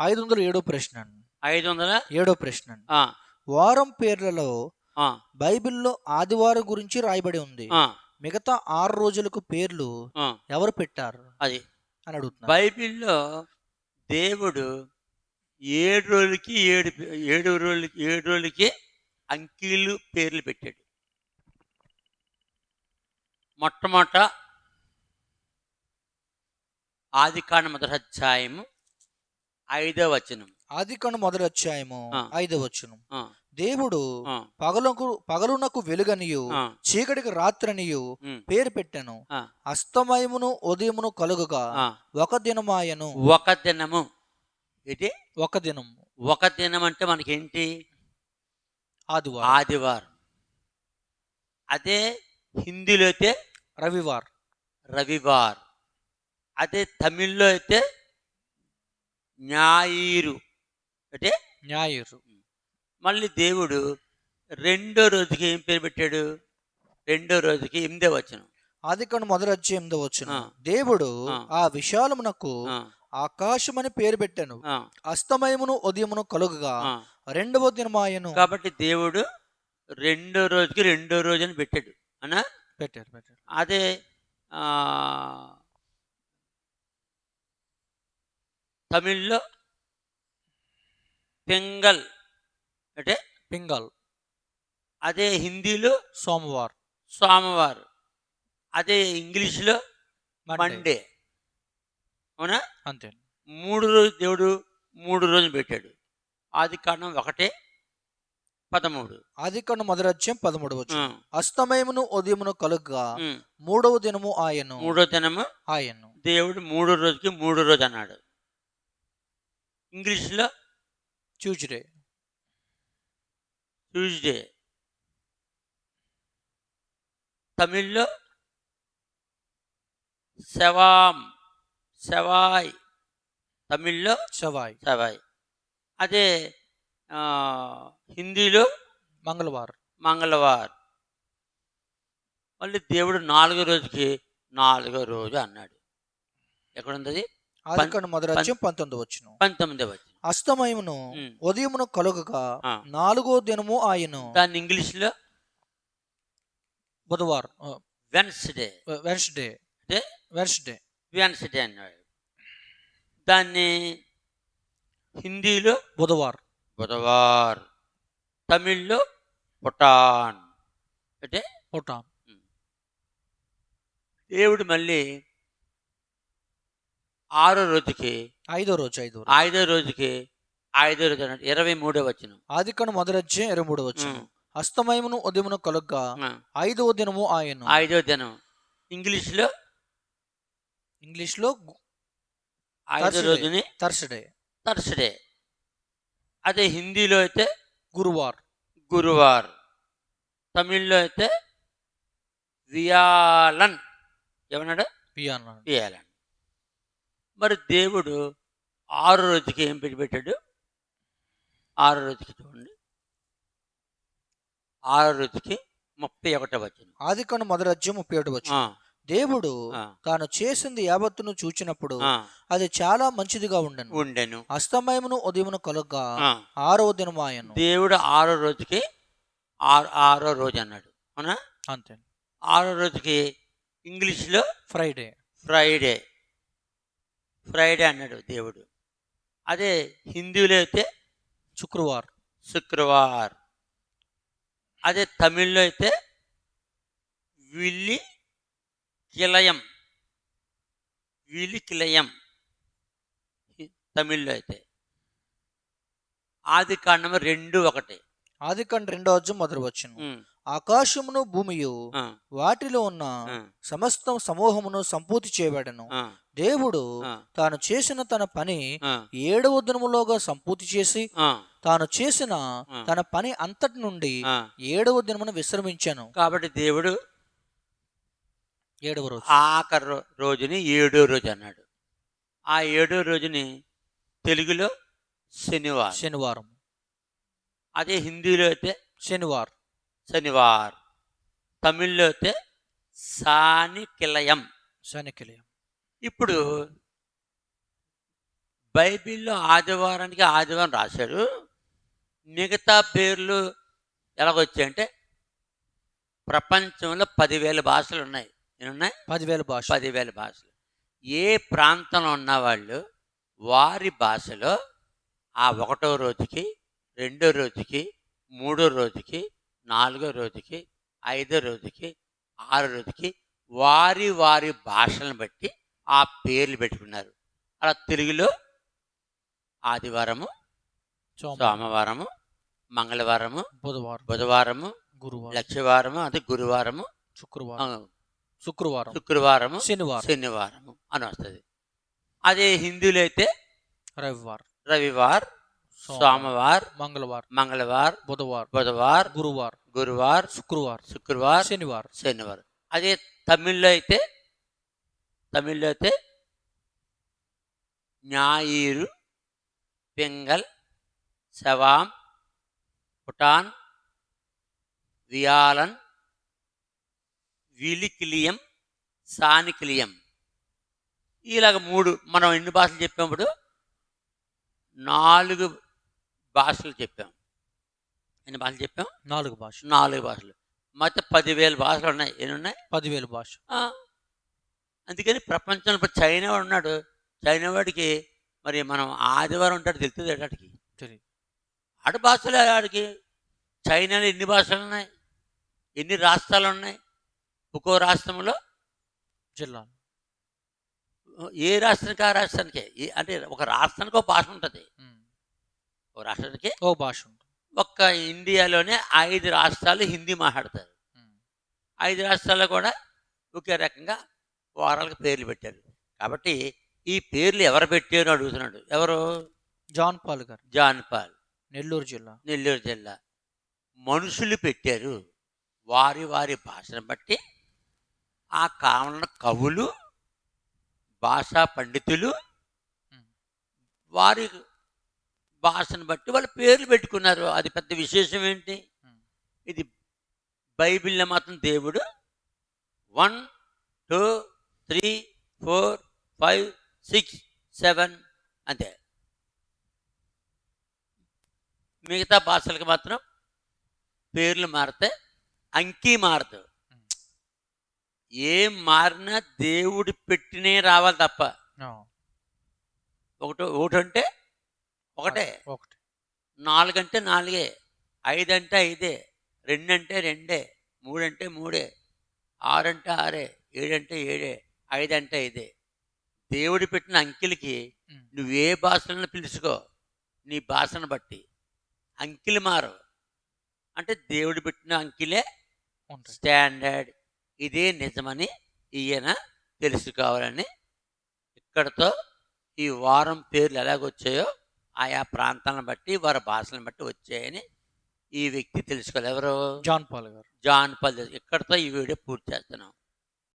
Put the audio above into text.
ఐదు వందల ఏడో ప్రశ్న. ఐదు వందల ఏడో ప్రశ్న వారం పేర్లలో ఆ, బైబిల్లో ఆదివారం గురించి రాయబడి ఉంది. మిగతా ఆరు రోజులకు పేర్లు ఎవరు పెట్టారు? అది. అని అడుగుతున్నారు బైబిల్లో దేవుడు ఏడు రోజులకి ఏడు ఏడు రోజులకి ఏడు రోజులకి అంకీలు పేర్లు పెట్టాడు. మొట్టమొదట ఆది కాండ మొదటి అధ్యాయము ఐదో వచనం. ఆది కను మొదటి అధ్యాయము ఆ. ఐదో వచ్చును ఆ, దేవుడు పగలకు పగలునకు వెలుగనియు చీకటికి రాత్రనియు పేరు పెట్టెను. అస్తమయమును ఉదయమును కలుగుగా. ఒక దినమాయను. ఒక దినము. ఏంటి ఒక దినం ఒక దినం అంటే మనకేంటి? ఆదివారం. ఆదివారం. అదే హిందీలో అయితే రవివార్. రవివార్. అదే తమిళ్ళో అయితే న్యాయురు. అంటే న్యాయురు. మళ్ళీ దేవుడు రెండో రోజుకి ఏం పేరు పెట్టాడు? రెండో రోజుకి ఎనిమిదో అది ఆది మొదలు మొదలొచ్చి ఎనిమిదో వచ్చిన దేవుడు ఆ. విశాలమునకు ఆకాశం అని పేరు పెట్టాను. అస్తమయమును ఉదయమును కలుగుగా రెండవ దినమాయను. కాబట్టి దేవుడు రెండో రోజుకి రెండో రోజు అని పెట్టాడు. అనా? పెట్టాడు పెట్టాడు. అదే తమిళ్ళో పెంగల్ అంటే పింగల్. అదే హిందీలో సోమవార్. సోమవారం. అదే ఇంగ్లీష్లో మండే. అవునా? అంతే. మూడు రోజు దేవుడు మూడు రోజులు పెట్టాడు. ఆది కాండం ఒకటే పదమూడు. ఆది కను మొదటి అధ్యాయం పదమూడు వచ్చు అస్తమయమును ఉదయమును కలుగుగా. మూడవ దినము ఆయను మూడో దినము ఆయను దేవుడు మూడో రోజుకి మూడో రోజు అన్నాడు. ఇంగ్లీష్లో ట్యూస్డే. ట్యూస్డే. తమిళ్ళో శవాం శవాయ్. తమిళ్ళో సవాయ్ శవాయ్. అదే హిందీలో మంగళవారం. మంగళవారం. మళ్ళీ దేవుడు నాలుగో రోజుకి నాలుగో రోజు అన్నాడు. ఎక్కడుంది అది? ఆది పం- కను మొదటి అధ్యాయం పంతొమ్మిది వచ్చును. పంతొమ్మిది వచ్చిన అస్తమయమును. ఉదయమును కలుగగా ఆ. నాలుగో దినము ఆయను దాన్ని ఇంగ్లీష్లో బుధవారం వెన్స్డే వెన్స్డే అంటే వెన్స్డే వెన్స్డే అన్నాడు. దాన్ని హిందీలో బుధవారం. బుధవార్ తమిళ్ళో పుటాన్. అంటే పుటాన్. దేవుడు మళ్ళీ ఆరో రోజుకి ఐదో రోజు ఐదో ఐదో రోజుకి ఐదో రోజు అన్నాడు. ఇరవై మూడో వచ్చిన ఆది కను అధ్యాయం ఇరవై మూడు వచ్చును అస్తమయమును ఉదయమును కలుగగా ఐదవ దినము ఆయను. ఐదో దినం. ఇంగ్లీష్లో? ఇంగ్లీష్లో ఐదో. రోజుని? థర్స్డే థర్స్డే అదే హిందీలో అయితే? గురువార్. గురువార్. తమిళ్ళో అయితే? వియాలన్. ఏమన్నాడు? Piano violin. మరి దేవుడు ఆరు రోజుకి ఏం పెట్టి పెట్టాడు? ఆరు రోజుకి చూడండి. ఆరు రోజుకి ముప్పై ఒకటో వచ్చిన ఆది కను మొదటి అధ్యాయం ముప్పై ఒకటి వచ్చు దేవుడు తాను చేసింది యావత్తును చూచినప్పుడు అది చాలా మంచిదిగా ఉండను. ఉండెను. అస్తమయమును ఉదయమును కలుగగా ఆ, ఆరవ దినము ఆయను. దేవుడు ఆరో రోజుకి ఆరు ఆరో రోజు అన్నాడు. అవునా? అంతే. ఆరో రోజుకి ఇంగ్లీష్లో ఫ్రైడే. ఫ్రైడే. ఫ్రైడే అన్నాడు దేవుడు. అదే హిందీలో అయితే శుక్రవార్. శుక్రవార్. అదే తమిళ్ళో అయితే విల్లి కిలయం. విలి కిలయం. తమిళ్ళో అయితే. ఆది కాండము రెండు ఒకటి. ఆది కంటే రెండో అధ్యాయం మొదటి వచ్చును ఆకాశమును భూమియు వాటిలో ఉన్న సమస్త సమూహమును సంపూర్తి చేయబడను. దేవుడు తాను చేసిన తన పని ఏడవ దినములోగా సంపూర్తి చేసి తాను చేసిన. తన పని అంతటి నుండి. ఏడవ దినమును విశ్రమించాను. కాబట్టి దేవుడు ఏడవ రోజు. ఆఖరి రోజుని ఏడో రోజు అన్నాడు. ఆ ఏడో రోజుని తెలుగులో శనివారం. శనివారం. అదే హిందీలో అయితే శనివారం. శనివార్. తమిళ్ళో అయితే సాని కిలయం శనికిలయం ఇప్పుడు బైబిల్లో ఆదివారానికి ఆదివారం రాశాడు. మిగతా పేర్లు ఎలాగొచ్చాయంటే ప్రపంచంలో పదివేల భాషలు ఉన్నాయి ఎన్నున్నాయి? పదివేల భాష పదివేల భాషలు. ఏ ప్రాంతంలో ఉన్నవాళ్ళు వారి భాషలో ఆ ఒకటో రోజుకి రెండో రోజుకి మూడో రోజుకి నాలుగో రోజుకి ఐదో రోజుకి ఆరో రోజుకి వారి వారి భాషలను బట్టి ఆ పేర్లు పెట్టుకున్నారు. అలా తెలుగులో ఆదివారము సోమ సోమవారము మంగళవారము బుధవారం బుధవారము గురువారం లక్షవారము అది గురువారము శుక్రవారం శుక్రవారం శుక్రవారము శనివారం. శనివారము అని వస్తుంది. అదే హిందువులు అయితే రవివారం. రవివార్ సోమవార్ మంగళవార్ మంగళవార్ బుధవార్ బుధవార్ గురువార్ గురువార్ శుక్రవార్ శుక్రవార్ శనివార్. శనివార్. అదే తమిళ్ళో అయితే తమిళ్ళో అయితే న్యాయిరు పెంగల్ శవాం పుటాన్ వియాలన్ విలిక్లియం సానిక్లియం. ఇలాగ మూడు మనం ఎన్ని భాషలు చెప్పినప్పుడు నాలుగు భాషలు చెప్పాం. ఎన్ని భాషలు చెప్పాం? నాలుగు భాష నాలుగు భాషలు. మొత్తం పదివేల భాషలు ఉన్నాయి. ఎన్ని ఉన్నాయి? పదివేల భాష అందుకని ప్రపంచంలో ఇప్పుడు చైనా వాడు ఉన్నాడు. చైనా వాడికి మరి మనం ఆదివారం ఉంటాడు తెలుస్తుంది తెలియదు ఆడ భాషలు ఆడికి చైనాలో ఎన్ని భాషలు ఉన్నాయి? ఎన్ని రాష్ట్రాలు ఉన్నాయి? ఒక్కో రాష్ట్రంలో? జిల్లా ఏ రాష్ట్రానికి ఆ రాష్ట్రానికి? అంటే ఒక రాష్ట్రానికి ఒక భాష ఉంటుంది. ఒక రాష్ట్రానికి ఓ భాష ఉంటుంది. ఒక్క ఇండియాలోనే ఐదు రాష్ట్రాలు హిందీ మాట్లాడతారు. ఐదు రాష్ట్రాల్లో కూడా ఒకే రకంగా వారాలకు పేర్లు పెట్టారు. కాబట్టి ఈ పేర్లు ఎవరు పెట్టారు అడుగుతున్నాడు. ఎవరు? జాన్ పాల్ గారు. జాన్పాల్ నెల్లూరు జిల్లా. నెల్లూరు జిల్లా. మనుషులు పెట్టారు. వారి వారి భాషను బట్టి ఆ కావలన కవులు భాషా పండితులు. వారి భాషను బట్టి వాళ్ళ పేర్లు పెట్టుకున్నారు. అది పెద్ద విశేషం ఏంటి. ఇది బైబిల్లో మాత్రం దేవుడు one two three four five six seven అంతే. మిగతా భాషలకు మాత్రం పేర్లు మారితే అంకీ మారదు. ఏం మారినా దేవుడు పెట్టినే రావాలి తప్ప. ఒకటి ఒకటి అంటే ఒకటే. ఒకటి. నాలుగంటే నాలుగే ఐదు అంటే ఐదే రెండు అంటే రెండే మూడు అంటే మూడే ఆరు అంటే ఆరే ఏడు అంటే ఏడే ఐదు అంటే ఐదే. దేవుడు పెట్టిన అంకెలకి. నువ్వే భాషలను పిలుచుకో నీ భాషను బట్టి అంకెలు మారు అంటే దేవుడు పెట్టిన అంకెలే స్టాండర్డ్. ఇదే నిజమని ఈయన తెలుసుకోవాలని ఇక్కడతో ఈ వారం పేర్లు ఎలాగొచ్చాయో ఆయా ప్రాంతాలను బట్టి వారి భాషలను బట్టి వచ్చాయని ఈ వ్యక్తి తెలుసుకోవాలి. ఎవరు? జాన్ పాల్ గారు. జాన్ పల్ ఇక్కడతో ఈ వీడియో పూర్తి చేస్తున్నాం.